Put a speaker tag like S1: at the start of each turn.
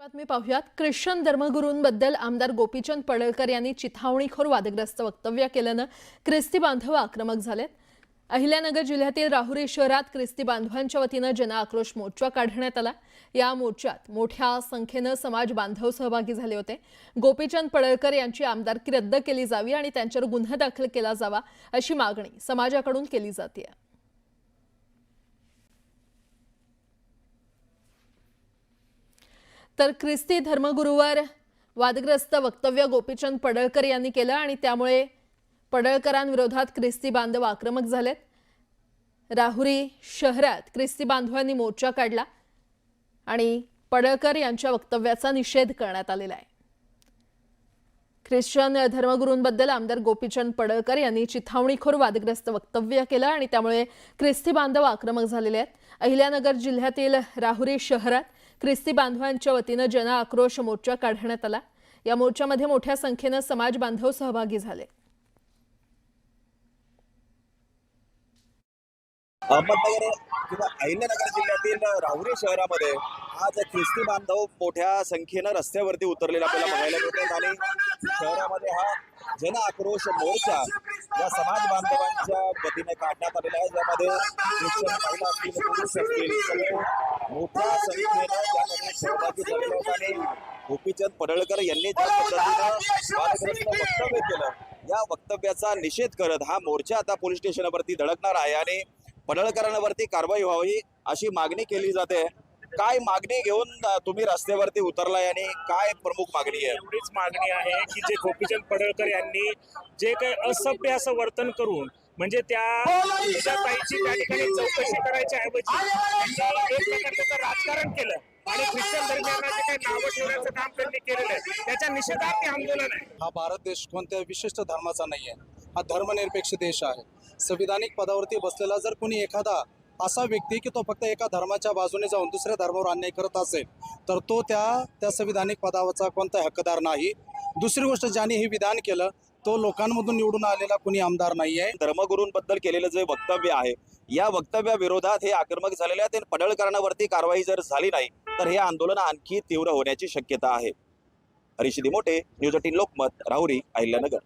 S1: बातमी पाहूयात. ख्रिश्चन धर्मगुरूंबद्दल आमदार गोपीचंद पडळकर यांनी चिथावणीखोर वादग्रस्त वक्तव्य केल्यानं ख्रिस्ती बांधव आक्रमक झालेत. अहिल्यानगर जिल्ह्यातील राहुरी शहरात ख्रिस्ती बांधवांच्या वतीनं जनआक्रोश मोर्चा काढण्यात आला. या मोर्चात मोठ्या संख्येनं समाज बांधव सहभागी झाले होते. गोपीचंद पडळकर यांची आमदारकी रद्द केली जावी आणि त्यांच्यावर गुन्हा दाखल केला जावा अशी मागणी समाजाकडून केली जाते तर ख्रिस्ती धर्मगुरूवर वादग्रस्त वक्तव्य गोपीचंद पडळकर यांनी केलं आणि त्यामुळे पडळकरांविरोधात ख्रिस्ती बांधव आक्रमक झालेत. राहुरी शहरात ख्रिस्ती बांधवांनी मोर्चा काढला आणि पडळकर यांच्या वक्तव्याचा निषेध करण्यात आलेला आहे. ख्रिश्चन धर्मगुरूंबद्दल आमदार गोपीचंद पडळकर यांनी चिथावणीखोर वादग्रस्त वक्तव्य केलं आणि त्यामुळे ख्रिस्ती बांधव आक्रमक झालेले आहेत. अहिल्यानगर जिल्ह्यातील राहुरी शहरात ख्रिस्ती बांधवांच्या वतीनं जन आक्रोश मोर्चा काढण्यात आला. या मोर्चामध्ये मोठ्या संख्येनं समाज बांधव सहभागी झाले.
S2: अहमदनगर किंवा अहिल्यानगर जिल्ह्यातील राहुरी शहरामध्ये आज ख्रिस्ती बांधव मोठ्या संख्येनं रस्त्यावरती उतरलेला आपल्याला बघायला मिळतात आणि शहरामध्ये हा जन आक्रोश मोर्चा या समाज बांधवांच्या वतीने काढण्यात आलेला आहे. ज्यामध्ये ख्रिश्चन महिला असतील पुरुष असतील मोठ्या संख्येनं सहभागी गोपीचंद पडळकर यांनी ज्या पद्धतीनं वक्तव्य केलं. या वक्तव्याचा निषेध करत हा मोर्चा आता पोलीस स्टेशनवरती धडकणार आहे आणि पडळकरांवरती कारवाई व्हावी अशी मागणी केली जाते. काय मागणी घेऊन तुम्ही रस्त्यावरती उतरलाय आणि काय प्रमुख मागणी आहे?
S3: एवढीच मागणी आहे की जे गोपीचंद पडळकर यांनी जे काही असभ्य असं वर्तन करून म्हणजे त्या ताईची त्या ठिकाणी चौकशी करायच्या ऐवजी एक प्रकारचं राजकारण केलं आणि ख्रिश्चन धर्मियांना जे काही नावं ठेवण्याचं काम त्यांनी केलेलं आहे त्याच्या निषेधार्थी आंदोलन आहे.
S4: हा भारत देश कोणत्या विशिष्ट धर्माचा नाही आहे. हा धर्मनिरपेक्ष देश आहे. संविधानिक पदावरती बसलेला जर कोणी एखादा असा व्यक्ती की तो फक्त एका धर्माच्या बाजूने जाऊन दुसऱ्या धर्मावर अन्याय करत असेल तर तो त्या त्या संविधानिक पदावरचा कोणता हक्कदार नाही. दुसरी गोष्ट ज्याने हे विधान केलं तो लोकांमधून निवडून आलेला कोणी आमदार नाही आहे
S2: धर्मगुरूंबद्दल केलेलं जे वक्तव्य आहे या वक्तव्याविरोधात हे आक्रमक झालेले आहेत आणि पडळकरांवरती कारवाई जर झाली नाही तर हे आंदोलन आणखी तीव्र होण्याची शक्यता आहे. Harish Mothe news eighteen Lokmat Rahuri Ahilyanagar.